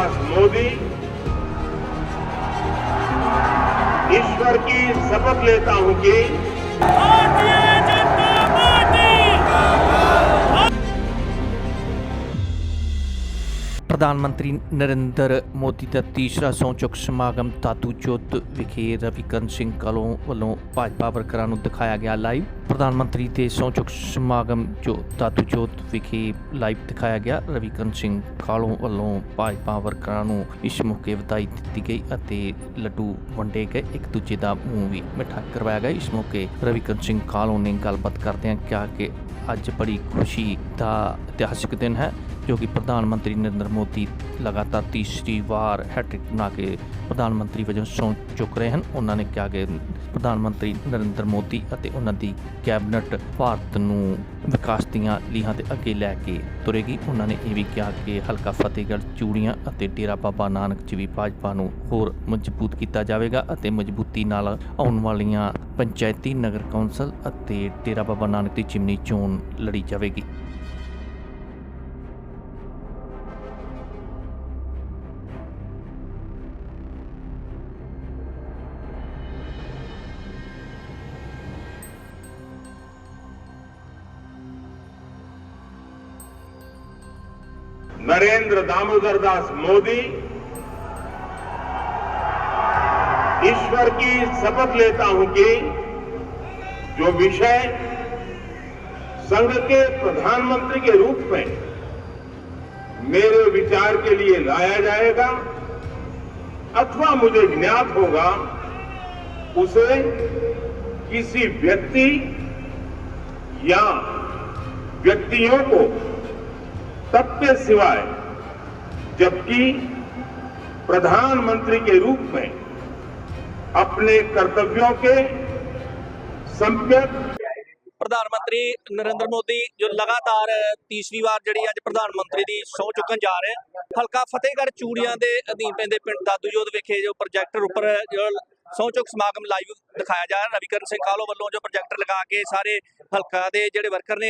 दास मोदी ईश्वर की शपथ लेता हूं कि ਪ੍ਰਧਾਨ ਮੰਤਰੀ ਨਰਿੰਦਰ ਮੋਦੀ ਦਾ ਤੀਸਰਾ ਸਹੁੰ ਸਮਾਗਮ ਤਾਤੂ ਜੋਤ ਵਿਖੇ ਰਵੀਕਰਨ ਸਿੰਘ ਕਾਲੋਂ ਵੱਲੋਂ ਭਾਜਪਾ ਵਰਕਰਾਂ ਨੂੰ ਦਿਖਾਇਆ ਗਿਆ ਲਾਈਵ। ਪ੍ਰਧਾਨ ਮੰਤਰੀ ਦੇ ਸਹੁੰ ਸਮਾਗਮ ਜੋ ਤਾਤੂ ਜੋਤ ਵਿਖੇ ਲਾਈਵ ਦਿਖਾਇਆ ਗਿਆ। ਰਵੀਕਰਨ ਸਿੰਘ ਕਾਲੋਂ ਵੱਲੋਂ ਭਾਜਪਾ ਵਰਕਰਾਂ ਨੂੰ ਇਸ ਮੌਕੇ ਵਧਾਈ ਦਿੱਤੀ ਗਈ ਅਤੇ ਲੱਡੂ ਵੰਡੇ ਗਏ। ਇੱਕ ਦੂਜੇ ਦਾ ਮੂੰਹ ਵੀ ਮਿੱਠਾ ਕਰਵਾਇਆ ਗਿਆ। ਇਸ ਮੌਕੇ ਰਵੀਕਰਨ ਸਿੰਘ ਕਾਲੋਂ ਨੇ ਗੱਲਬਾਤ ਕਰਦਿਆਂ ਕਿਹਾ ਕਿ ਅੱਜ ਬੜੀ ਖੁਸ਼ੀ ਦਾ ਇਤਿਹਾਸਿਕ ਦਿਨ ਹੈ। ਜੋ ਕਿ ਪ੍ਰਧਾਨ ਮੰਤਰੀ ਨਰਿੰਦਰ ਮੋਦੀ ਲਗਾਤਾਰ ਤੀਸਰੀ ਵਾਰ ਹੈਟ੍ਰਿਕ ਬਣਾ ਕੇ ਪ੍ਰਧਾਨ ਮੰਤਰੀ ਵਜੋਂ ਸਹੁੰ ਚੁੱਕ ਰਹੇ ਹਨ। ਉਹਨਾਂ ਨੇ ਕਿਹਾ ਕਿ ਪ੍ਰਧਾਨ ਮੰਤਰੀ ਨਰਿੰਦਰ ਮੋਦੀ ਅਤੇ ਉਹਨਾਂ ਦੀ ਕੈਬਨਿਟ ਭਾਰਤ ਨੂੰ ਵਿਕਾਸ ਦੀਆਂ ਲੀਹਾਂ ਤੇ ਅੱਗੇ ਲੈ ਕੇ ਤੁਰੇਗੀ। ਉਹਨਾਂ ਨੇ ਇਹ ਵੀ ਕਿਹਾ ਕਿ ਹਲਕਾ ਫਤਿਹਗੜ੍ਹ, ਚੂੜੀਆਂ ਅਤੇ ਡੇਰਾ ਬਾਬਾ ਨਾਨਕ ਚ ਵੀ ਭਾਜਪਾ ਨੂੰ ਹੋਰ ਮਜ਼ਬੂਤ ਕੀਤਾ ਜਾਵੇਗਾ ਅਤੇ ਮਜ਼ਬੂਤੀ ਨਾਲ ਆਉਣ ਵਾਲੀਆਂ ਪੰਚਾਇਤੀ ਨਗਰ ਕੌਂਸਲ ਅਤੇ ਡੇਰਾ ਬਾਬਾ ਨਾਨਕ ਦੀ ਚਿਮਨੀ ਚੋਣ ਲੜੀ ਜਾਵੇਗੀ। नरेंद्र दामोदर दास मोदी ईश्वर की शपथ लेता हूँ कि जो विषय संघ के प्रधानमंत्री के रूप में मेरे विचार के लिए लाया जाएगा अथवा मुझे ज्ञात होगा, उसे किसी व्यक्ति या व्यक्तियों को तब के सिवाय जबकि प्रधानमंत्री के रूप में अपने कर्तव्यों के संप्यक ਪ੍ਰਧਾਨ ਮੰਤਰੀ ਨਰਿੰਦਰ ਮੋਦੀ ਜੋ ਲਗਾਤਾਰ ਤੀਸਰੀ ਵਾਰ ਜਿਹੜੀ ਅੱਜ ਪ੍ਰਧਾਨ ਮੰਤਰੀ ਦੀ ਸਹੁੰ ਚੁੱਕਣ ਜਾ ਰਹੇ ਆ। ਹਲਕਾ ਫਤਿਹਗੜ੍ਹ ਚੂੜੀਆਂ ਦੇ ਅਧੀਨ ਪੈਂਦੇ ਪਿੰਡ ਦਾਦੂਜੋਤ ਵਿਖੇ ਜੋ ਪ੍ਰੋਜੈਕਟਰ ਉੱਪਰ ਜੋ ਸਹੁੰ ਚੁੱਕ ਸਮਾਗਮ ਲਾਈਵ ਦਿਖਾਇਆ ਜਾ ਰਿਹਾ। ਰਵੀਕਰਨ ਸਿੰਘ ਕਾਲੋ ਵੱਲੋਂ ਜੋ ਪ੍ਰੋਜੈਕਟਰ ਲਗਾ ਕੇ ਸਾਰੇ ਹਲਕਾ ਦੇ ਜਿਹੜੇ ਵਰਕਰ ਨੇ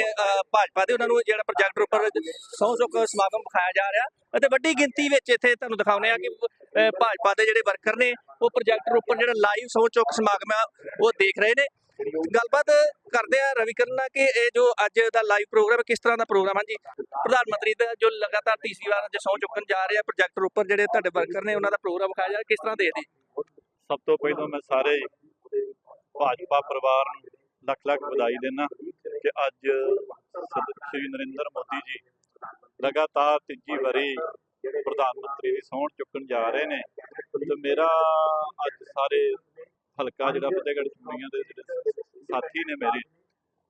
ਭਾਜਪਾ ਦੇ, ਉਹਨਾਂ ਨੂੰ ਜਿਹੜਾ ਪ੍ਰੋਜੈਕਟਰ ਉੱਪਰ ਸਹੁੰ ਸਮਾਗਮ ਦਿਖਾਇਆ ਜਾ ਰਿਹਾ। ਅਤੇ ਵੱਡੀ ਗਿਣਤੀ ਵਿੱਚ ਇੱਥੇ ਤੁਹਾਨੂੰ ਦਿਖਾਉਂਦੇ ਆ ਕਿ ਭਾਜਪਾ ਦੇ ਜਿਹੜੇ ਵਰਕਰ ਨੇ, ਉਹ ਪ੍ਰੋਜੈਕਟਰ ਉੱਪਰ ਜਿਹੜਾ ਲਾਈਵ ਸਹੁੰ ਸਮਾਗਮ ਆ, ਉਹ ਦੇਖ ਰਹੇ ਨੇ। ਗੱਲਬਾਤ ਕਰਦੇ ਆ ਰਵੀਕਰਨ ਨਾਲ ਕਿ ਇਹ ਜੋ ਅੱਜ ਦਾ ਲਾਈਵ ਪ੍ਰੋਗਰਾਮ ਕਿਸ ਤਰ੍ਹਾਂ ਦਾ ਪ੍ਰੋਗਰਾਮ ਹੈ ਜੀ? ਪ੍ਰਧਾਨ ਮੰਤਰੀ ਦਾ ਜੋ ਲਗਾਤਾਰ ਤੀਸਰੀ ਵਾਰ ਅੱਜ ਸਹੁੰ ਚੁੱਕਣ ਜਾ ਰਹੇ ਆ ਪ੍ਰੋਜੈਕਟਰ ਉੱਪਰ ਜਿਹੜੇ ਤੁਹਾਡੇ ਵਰਕਰ ਨੇ, ਉਹਨਾਂ ਦਾ ਪ੍ਰੋਗਰਾਮ ਵਿਖਾਇਆ ਜਾ ਰਿਹਾ, ਕਿਸ ਤਰ੍ਹਾਂ ਦੇਖਦੇ ਸਭ ਤੋਂ ਪਹਿਲਾਂ ਮੈਂ ਸਾਰੇ ਭਾਜਪਾ ਪਰਿਵਾਰ ਨੂੰ ਲੱਖ ਲੱਖ ਵਧਾਈ ਦਿੰਦਾ ਕਿ ਅੱਜ ਸ਼੍ਰੀ ਨਰਿੰਦਰ ਮੋਦੀ ਜੀ ਲਗਾਤਾਰ ਤੀਜੀ ਵਾਰੀ ਪ੍ਰਧਾਨ ਮੰਤਰੀ ਦੀ ਸਹੁੰ ਚੁੱਕਣ ਜਾ ਰਹੇ ਨੇ ਤੇ ਮੇਰਾ ਅੱਜ ਸਾਰੇ ਹਲਕਾ ਜਿਹੜਾ ਫਤਿਹਗੜ੍ਹ ਚੂੜੀਆਂ ਦੇ ਜਿਹੜੇ ਸਾਥੀ ਨੇ ਮੇਰੇ,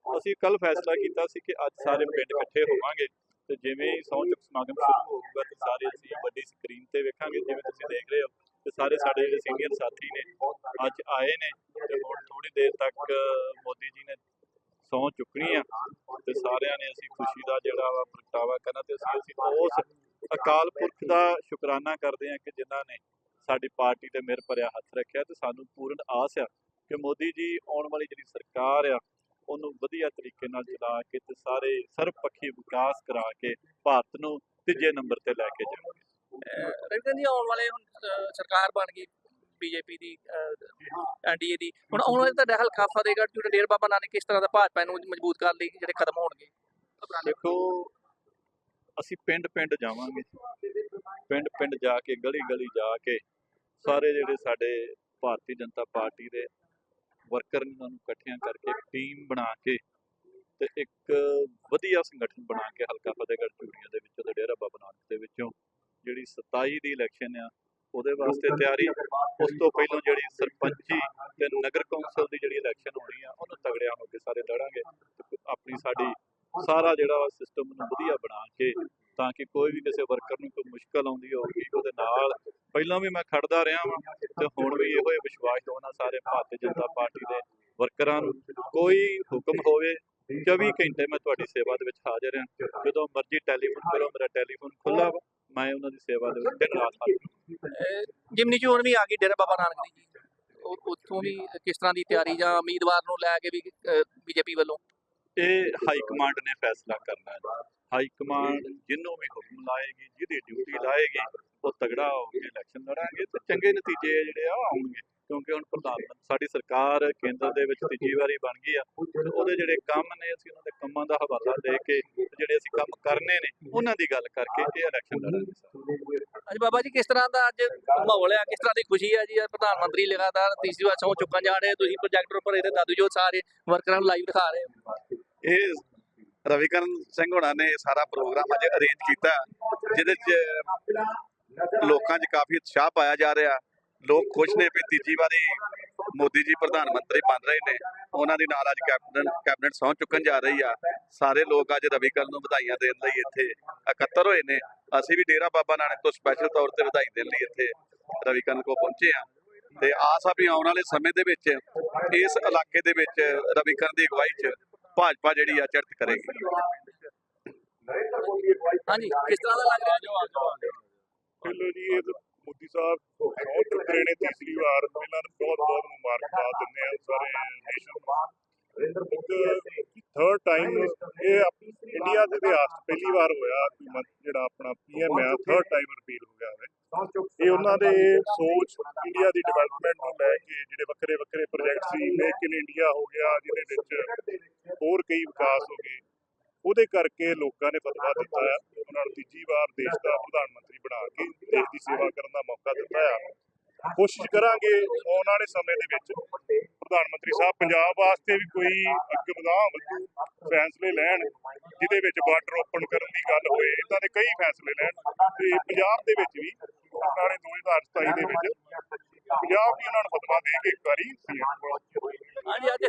ਅਸੀਂ ਕੱਲ ਫੈਸਲਾ ਕੀਤਾ ਸੀ ਕਿ ਅੱਜ ਸਾਰੇ ਪਿੰਡ ਇਕੱਠੇ ਹੋਵਾਂਗੇ ਤੇ ਜਿਵੇਂ ਹੀ ਸਹੁੰ ਚੁੱਕ ਸਮਾਗਮ ਸ਼ੁਰੂ ਹੋਊਗਾ ਤੇ ਸਾਰੇ ਅਸੀਂ ਵੱਡੀ ਸਕਰੀਨ ਤੇ ਵੇਖਾਂਗੇ, ਜਿਵੇਂ ਤੁਸੀਂ ਦੇਖ ਰਹੇ ਹੋ। ਤੇ ਸਾਰੇ ਸਾਡੇ ਜਿਹੜੇ ਸੀਨੀਅਰ ਸਾਥੀ ਨੇ ਅੱਜ ਆਏ ਨੇ ਤੇ ਹੁਣ ਥੋੜੀ ਦੇਰ ਤੱਕ ਮੋਦੀ ਜੀ ਨੇ ਸਹੁੰ ਚੁੱਕਣੀ ਆ ਤੇ ਸਾਰਿਆਂ ਨੇ ਅਸੀਂ ਖੁਸ਼ੀ ਦਾ ਜਿਹੜਾ ਵਾ ਪ੍ਰਗਟਾਵਾ ਕਰਨਾ ਤੇ ਅਸੀਂ ਅਸੀਂ ਉਸ ਅਕਾਲ ਪੁਰਖ ਦਾ ਸ਼ੁਕਰਾਨਾ ਕਰਦੇ ਹਾਂ ਕਿ ਜਿਨ੍ਹਾਂ ਨੇ ਸਾਡੀ ਪਾਰਟੀ ਤੇ ਮਿਹਰ ਭਰਿਆ ਹੱਥ ਰੱਖਿਆ ਤੇ ਸਾਨੂੰ ਪੂਰਨ ਆਸ ਆ ਕਿ ਮੋਦੀ ਜੀ ਆਉਣ ਵਾਲੀ ਜਿਹੜੀ ਸਰਕਾਰ ਆ, ਉਹਨੂੰ ਵਧੀਆ ਤਰੀਕੇ ਨਾਲ ਚਲਾ ਕੇ ਤੇ ਸਾਰੇ ਸਰਬਪੱਖੀ ਵਿਕਾਸ ਕਰਾ ਕੇ ਭਾਰਤ ਨੂੰ ਤੀਜੇ ਨੰਬਰ ਤੇ ਲੈ ਕੇ ਜਾਣਗੇ। ਰਵੀਕਰਨ ਜੀ ਆਉਣ ਵਾਲੇ ਹੁਣ ਅਹ, ਸਰਕਾਰ ਬਣ ਗਈ ਬੀਜੇਪੀ ਦੀ ਐਨਡੀਏ ਦੀ। ਹੁਣ ਆਉਣ ਵਾਲੇ ਤੁਹਾਡਾ ਹਲਕਾ ਫਤਿਹਗੜ੍ਹ ਚੂੜਾ ਡੇਰ ਬਾਬਾ ਨਾਨਕ ਕਿਸ ਤਰ੍ਹਾਂ ਦਾ ਭਾਜਪਾ ਨੂੰ ਮਜ਼ਬੂਤ ਕਰਨ ਲਈ ਜਿਹੜੇ ਕਦਮ ਹੋਣਗੇ? ਦੇਖੋ ਅਸੀਂ ਪਿੰਡ ਪਿੰਡ ਜਾਵਾਂਗੇ। ਪਿੰਡ ਪਿੰਡ ਜਾ ਕੇ ਗਲੀ ਗਲੀ ਜਾ ਕੇ ਸਾਰੇ ਜਿਹੜੇ ਸਾਡੇ ਭਾਰਤੀ ਜਨਤਾ ਪਾਰਟੀ ਦੇ ਵਰਕਰ ਨੇ ਉਹਨਾਂ ਨੂੰ ਇਕੱਠਿਆਂ ਕਰਕੇ ਟੀਮ ਬਣਾ ਕੇ ਤੇ ਇੱਕ ਵਧੀਆ ਸੰਗਠਨ ਬਣਾ ਕੇ ਹਲਕਾ ਫਤਿਹਗੜ੍ਹ ਚੂੜੀਆਂ ਦੇ ਵਿੱਚੋਂ ਤੇ ਡੇਰਾ ਬਾਬਾ ਨਾਨਕ ਦੇ ਵਿੱਚੋਂ ਜਿਹੜੀ 27 ਦੀ ਇਲੈਕਸ਼ਨ ਆ ਉਹਦੇ ਵਾਸਤੇ ਤਿਆਰੀ ਉਸ ਤੋਂ ਪਹਿਲਾਂ ਜਿਹੜੀ ਸਰਪੰਚੀ ਤੇ ਨਗਰ ਕੌਂਸਲ ਦੀ ਜਿਹੜੀ ਇਲੈਕਸ਼ਨ ਹੋਣੀ ਆ ਉਹਨੂੰ ਤਗੜਿਆਂ ਹੋ ਕੇ ਸਾਰੇ ਲੜਾਂਗੇ ਆਪਣੀ ਸਾਡੀ ਸਾਰਾ ਜਿਹੜਾ ਸਿਸਟਮ ਨੂੰ ਵਧੀਆ ਬਣਾ ਕੇ ਤਾਂ ਕਿ ਕੋਈ ਵੀ ਕਿਸੇ ਵਰਕਰ ਨੂੰ ਕੋਈ ਮੁਸ਼ਕਲ ਆਉਂਦੀ ਹੋਵੇ ਉਹਦੇ ਨਾਲ ਪਹਿਲਾਂ ਵੀ ਮੈਂ ਖੜਦਾ ਰਿਹਾ ਵਾਂ ਤੇ ਹੁਣ ਵੀ ਇਹੋ ਹੀ ਵਿਸ਼ਵਾਸ ਦਵਾਉਣਾ ਸਾਰੇ ਭਾਰਤੀ ਜਨਤਾ ਪਾਰਟੀ ਦੇ ਵਰਕਰਾਂ ਨੂੰ ਕੋਈ ਹੁਕਮ ਹੋਵੇ 24 ਘੰਟੇ ਮੈਂ ਤੁਹਾਡੀ ਸੇਵਾ ਦੇ ਵਿੱਚ ਹਾਜ਼ਰ ਹਾਂ। ਜਦੋਂ ਮਰਜ਼ੀ ਟੈਲੀਫੋਨ ਕਰੋ ਮੇਰਾ ਟੈਲੀਫੋਨ ਖੁੱਲਾ ਵਾ। ਮੈਂ ਉਹਨਾਂ ਦੀ ਸੇਵਾ ਦੇ ਵਿੱਚ ਦਿਨ ਰਾਤ ਹਾਜ਼ਰ। ਜਿਮਨੀ ਚੋਣ ਵੀ ਆ ਗਈ ਡੇਰਾ ਬਾਬਾ ਨਾਨਕ ਦੀ ਜੀ। ਉੱਥੋਂ ਵੀ ਕਿਸ ਤਰ੍ਹਾਂ ਦੀ ਤਿਆਰੀ ਜਾਂ ਉਮੀਦਵਾਰ ਨੂੰ ਲੈ ਕੇ ਵੀ ਬੀਜੇਪੀ ਵੱਲੋਂ? ਇਹ ਹਾਈ ਕਮਾਂਡ ਨੇ ਫੈਸਲਾ ਕਰਨਾ ਹੈ। ਹਾਈ ਕਮਾਂਡ ਜਿਹਨੂੰ ਵੀ ਹੁਕਮ ਲਾਏਗੀ ਜਿਹਦੀ ਡਿਊਟੀ ਲਾਏਗੀ ਉਹ ਤਗੜਾ ਹੋ ਕੇ ਇਲੈਕਸ਼ਨ ਲੜਾਂਗੇ ਤੇ ਚੰਗੇ ਨਤੀਜੇ ਜਿਹੜੇ ਆ ਆਉਣਗੇ। ਕਿਉਂਕਿ ਹੁਣ ਪ੍ਰਧਾਨ ਸਾਡੀ ਸਰਕਾਰ ਕੇਂਦਰ ਦੇ ਵਿੱਚ ਤੀਜੀ ਵਾਰੀ ਬਣ ਗਈ ਆ ਉਹਦੇ ਜਿਹੜੇ ਕੰਮ ਨੇ ਅਸੀਂ ਉਹਨਾਂ ਦੇ ਕੰਮਾਂ ਦਾ ਹਵਾਲਾ ਦੇ ਕੇ ਜਿਹੜੇ ਅਸੀਂ ਕੰਮ ਕਰਨੇ ਨੇ ਉਹਨਾਂ ਦੀ ਗੱਲ ਕਰਕੇ ਇਹ ਇਲੈਕਸ਼ਨ ਲੜਾਂਗੇ ਅੱਜ ਬਾਬਾ ਜੀ ਕਿਸ ਤਰ੍ਹਾਂ ਦਾ ਅੱਜ ਮਾਹੌਲ ਹੈ ਕਿਸ ਤਰ੍ਹਾਂ ਦੀ ਖੁਸ਼ੀ ਹੈ ਜੀ? ਪ੍ਰਧਾਨ ਮੰਤਰੀ ਲਗਾਤਾਰ ਤੀਸਰੀ ਵਾਰ ਸਹੁੰ ਚੁੱਕਣ ਜਾ ਰਹੇ ਤੁਸੀਂ ਪ੍ਰੋਜੈਕਟਰ ਉੱਪਰ ਇਹਦੇ ਦਾਦੂ ਜੋਤ ਸਾਰੇ ਵਰਕਰਾਂ ਨੂੰ ਲਾਈਵ ਦਿਖਾ ਰਹੇ ਹੋ। ਇਹ ਰਵੀਕਰਨ ਸਿੰਘ ਹੋਣਾ ਨੇ ਸਾਰਾ ਪ੍ਰੋਗਰਾਮ ਅੱਜ ਅਰੇਂਜ ਕੀਤਾ ਜਿਹਦੇ 'ਚ ਲੋਕਾਂ 'ਚ ਕਾਫੀ ਉਤਸ਼ਾਹ ਪਾਇਆ ਜਾ ਰਿਹਾ। ਲੋਕ ਖੁਸ਼ ਨੇ ਵੀ ਤੀਜੀ ਵਾਰੀ ਮੋਦੀ ਜੀ ਪ੍ਰਧਾਨ ਮੰਤਰੀ ਬਣ ਰਹੇ ਨੇ ਉਹਨਾਂ ਦੇ ਨਾਲ ਅੱਜ ਕੈਬਨਿਟ ਕੈਬਨਿਟ ਸਹੁੰ ਚੁੱਕਣ ਜਾ ਰਹੀ ਆ। ਸਾਰੇ ਲੋਕ ਅੱਜ ਰਵੀਕਰਨ ਨੂੰ ਵਧਾਈਆਂ ਦੇਣ ਲਈ ਇੱਥੇ ਇਕੱਤਰ ਹੋਏ ਨੇ। ਅਸੀਂ ਵੀ ਡੇਰਾ ਬਾਬਾ ਨਾਨਕ ਤੋਂ ਸਪੈਸ਼ਲ ਤੌਰ ਤੇ ਵਧਾਈ ਦੇਣ ਲਈ ਇੱਥੇ ਰਵੀਕਰਨ ਕੋ ਪਹੁੰਚੇ ਆ ਤੇ ਆਸ ਆ ਵੀ ਆਉਣ ਵਾਲੇ ਸਮੇਂ ਦੇ ਵਿੱਚ ਇਸ ਇਲਾਕੇ ਦੇ ਵਿੱਚ ਰਵੀਕਰਨ ਦੀ ਅਗਵਾਈ 'ਚ ਭਾਜਪਾ ਜਿਹੜੀ ਆ ਚੜ੍ਹਤ ਕਰੇਗੀ। ਹਾਂਜੀ ਕਿਸ ਤਰ੍ਹਾਂ ਦਾ ਲੱਗ ਰਿਹਾ? ਜੋ ਅੱਜ ਚਲੋ ਜੀ ਇਹ ਮੋਦੀ ਸਾਹਿਬ ਬਹੁਤ ਨੇ ਤੀਸਰੀ ਵਾਰ ਇਹਨਾਂ ਨੂੰ ਬਹੁਤ ਬਹੁਤ ਮੁਬਾਰਕਬਾਦ ਦਿੰਦੇ ਆ ਸਾਰੇ ਨੇਸ਼ਨ ਨੂੰ। ਥਰਡ ਟਾਈਮ ਇਹ ਇੰਡੀਆ ਦੇ ਇਤਿਹਾਸ ਪਹਿਲੀ ਵਾਰ ਹੋਇਆ ਜਿਹੜਾ ਆਪਣਾ ਪੀਐਮ ਆ ਥਰਡ ਟਾਈਮ ਰਿਪੀਲ ਹੋ ਗਿਆ ਹੈ। ਇਹ ਉਹਨਾਂ ਦੇ ਸੋਚ ਇੰਡੀਆ ਦੀ ਡਿਵੈਲਪਮੈਂਟ ਨੂੰ ਲੈ ਕੇ ਜਿਹੜੇ ਵੱਖਰੇ ਵੱਖਰੇ ਪ੍ਰੋਜੈਕਟ ਸੀ ਮੇਕ ਇਨ ਇੰਡੀਆ ਹੋ ਗਿਆ ਜਿਹਦੇ ਵਿੱਚ ਹੋਰ ਕਈ ਵਿਕਾਸ ਹੋ ਗਏ। ਉਹਦੇ ਕਰਕੇ ਲੋਕਾਂ ਨੇ ਫਤਵਾ ਦਿੱਤਾ ਹੈ ਉਹਨਾਂ ਨੂੰ ਤੀਜੀ ਵਾਰ ਦੇਸ਼ ਦਾ ਪ੍ਰਧਾਨ ਮੰਤਰੀ ਬਣਾ ਕੇ ਦੇਸ਼ ਦੀ ਸੇਵਾ ਕਰਨ ਦਾ ਮੌਕਾ ਦਿੱਤਾ ਹੈ ਕੋਸ਼ਿਸ਼ ਕਰਾਂਗੇ ਆਉਣ ਵਾਲੇ ਸਮੇਂ ਦੇ ਵਿੱਚ ਪ੍ਰਧਾਨ ਮੰਤਰੀ ਸਾਹਿਬ ਪੰਜਾਬ ਵਾਸਤੇ ਵੀ ਕੋਈ ਅੱਗੇ ਫੈਸਲੇ ਲੈਣ, ਜਿਹਦੇ ਵਿੱਚ ਬਾਰਡਰ ਓਪਨ ਕਰਨ ਦੀ ਗੱਲ ਹੋਏ ਇਦਾਂ ਦੇ ਕਈ ਫੈਸਲੇ ਲੈਣ। ਤੇ ਪੰਜਾਬ ਦੇ ਵਿੱਚ ਵੀ ਆਉਣ ਵਾਲੇ 2027 ਦੇ ਵਿੱਚ ਪੰਜਾਬ ਵੀ ਉਹਨਾਂ ਨੂੰ ਫਤਵਾ ਦੇ ਕੇ ਇੱਕ ਵਾਰੀ ਹਾਂਜੀ, ਅੱਜ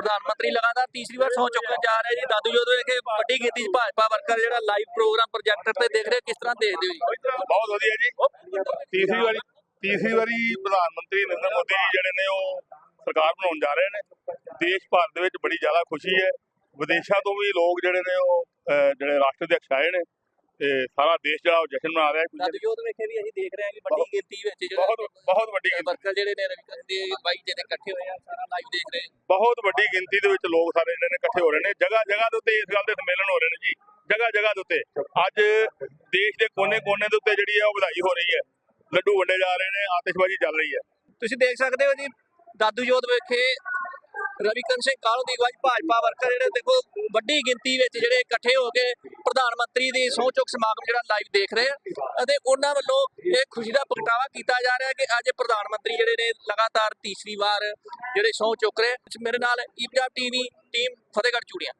ਪ੍ਰਧਾਨ ਮੰਤਰੀ ਲਗਾਤਾਰ ਤੀਸਰੀ ਵਾਰ ਸਹੁੰ ਚੁੱਕਣ ਜਾ ਰਹੇ ਜੀ। ਦਾਦੂ ਜੋਤ ਵਿਖੇ ਵੱਡੀ ਗਿਣਤੀ 'ਚ ਭਾਜਪਾ ਵਰਕਰ ਜਿਹੜਾ ਲਾਈਵ ਪ੍ਰੋਗਰਾਮ ਪ੍ਰੋਜੈਕਟਰ ਤੇ ਦੇਖ ਰਹੇ ਕਿਸ ਤਰ੍ਹਾਂ ਦੇਖਦੇ ਹੋ ਜੀ? ਬਹੁਤ ਵਧੀਆ ਜੀ। ਤੀਸਰੀ ਵਾਰੀ ਤੀਸਰੀ ਵਾਰੀ ਪ੍ਰਧਾਨ ਮੰਤਰੀ ਨਰਿੰਦਰ ਮੋਦੀ ਜੀ ਜਿਹੜੇ ਨੇ ਉਹ ਸਰਕਾਰ ਬਣਾਉਣ ਜਾ ਰਹੇ ਨੇ। ਦੇਸ਼ ਭਰ ਦੇ ਵਿੱਚ ਬੜੀ ਜ਼ਿਆਦਾ ਖੁਸ਼ੀ ਹੈ। ਵਿਦੇਸ਼ਾਂ ਤੋਂ ਵੀ ਲੋਕ ਜਿਹੜੇ ਨੇ ਉਹ ਜਿਹੜੇ ਰਾਸ਼ਟਰ ਦੇ ਆਏ ਨੇ। ਤੇ ਸਾਰਾ ਦੇਸ਼ ਜਿਹੜਾ ਉਹ ਜਸ਼ਨ ਮਨਾ ਰਿਹਾ ਹੈ ਦਾਦੂ ਜੋਤ ਵਿਖੇ ਵੀ ਅਸੀਂ ਦੇਖ ਰਹੇ ਹਾਂ ਕਿ ਵੱਡੀ ਗਿਣਤੀ ਵਿੱਚ ਜਿਹੜਾ ਬਹੁਤ ਬਹੁਤ ਵੱਡੀ ਗਿਣਤੀ- ਵਰਕਰ ਜਿਹੜੇ ਨੇ ਰਵਿਕਰਨ ਦੇ ਬਾਈ ਜਿਹੜੇ ਇਕੱਠੇ ਹੋਏ ਆ ਸਾਰਾ ਲਾਈਵ ਦੇਖ ਰਹੇ ਬਹੁਤ ਵੱਡੀ ਗਿਣਤੀ ਦੇ ਵਿੱਚ ਲੋਕ ਸਾਰੇ ਜਿਹੜੇ ਨੇ ਇਕੱਠੇ ਹੋ ਰਹੇ ਨੇ। ਜਗ੍ਹਾ ਜਗ੍ਹਾ ਦੇ ਉੱਤੇ ਇਸ ਗੱਲ ਦੇ ਸੰਮੇਲਨ ਹੋ ਰਹੇ ਨੇ ਜੀ। ਜਗ੍ਹਾ ਜਗ੍ਹਾ ਦੇ ਉੱਤੇ। ਅੱਜ ਦੇਸ਼ ਦੇ ਕੋਨੇ-ਕੋਨੇ ਦੇ ਉੱਤੇ ਜਿਹੜੀ ਹੈ ਉਹ ਵਧਾਈ ਹੋ ਰਹੀ ਹੈ। ਲੱਡੂ ਵੰਡੇ ਜਾ ਰਹੇ ਨੇ ਆਤਿਸ਼ਬਾਜ਼ੀ ਚੱਲ ਰਹੀ ਹੈ। ਤੁਸੀਂ ਦੇਖ ਸਕਦੇ ਹੋ ਜੀ ਦਾਦੂ ਜੋਤ ਵਿਖੇ ਰਵੀਕਰਨ ਸਿੰਘ ਕਾਲੂ ਦੀ ਅਗਵਾਈ ਭਾਜਪਾ ਵਰਕਰ ਜਿਹੜੇ ਦੇਖੋ, ਵੱਡੀ ਗਿਣਤੀ ਵਿੱਚ ਜਿਹੜੇ ਇਕੱਠੇ ਹੋ ਕੇ ਪ੍ਰਧਾਨ ਮੰਤਰੀ ਦੀ ਸਹੁੰ ਚੁੱਕ ਸਮਾਗਮ ਜਿਹੜਾ ਲਾਈਵ ਦੇਖ ਰਹੇ ਆ ਅਤੇ ਉਹਨਾਂ ਵੱਲੋਂ ਇਹ ਖੁਸ਼ੀ ਦਾ ਪ੍ਰਗਟਾਵਾ ਕੀਤਾ ਜਾ ਰਿਹਾ ਕਿ ਅੱਜ ਪ੍ਰਧਾਨ ਮੰਤਰੀ ਜਿਹੜੇ ਨੇ ਲਗਾਤਾਰ ਤੀਸਰੀ ਵਾਰ ਜਿਹੜੇ ਸਹੁੰ ਚੁੱਕ ਰਹੇ ਮੇਰੇ ਨਾਲ ਈਪੀਆ ਟੀਵੀ ਟੀਮ ਫਤਿਹਗੜ੍ਹ ਚੂੜੀਆਂ।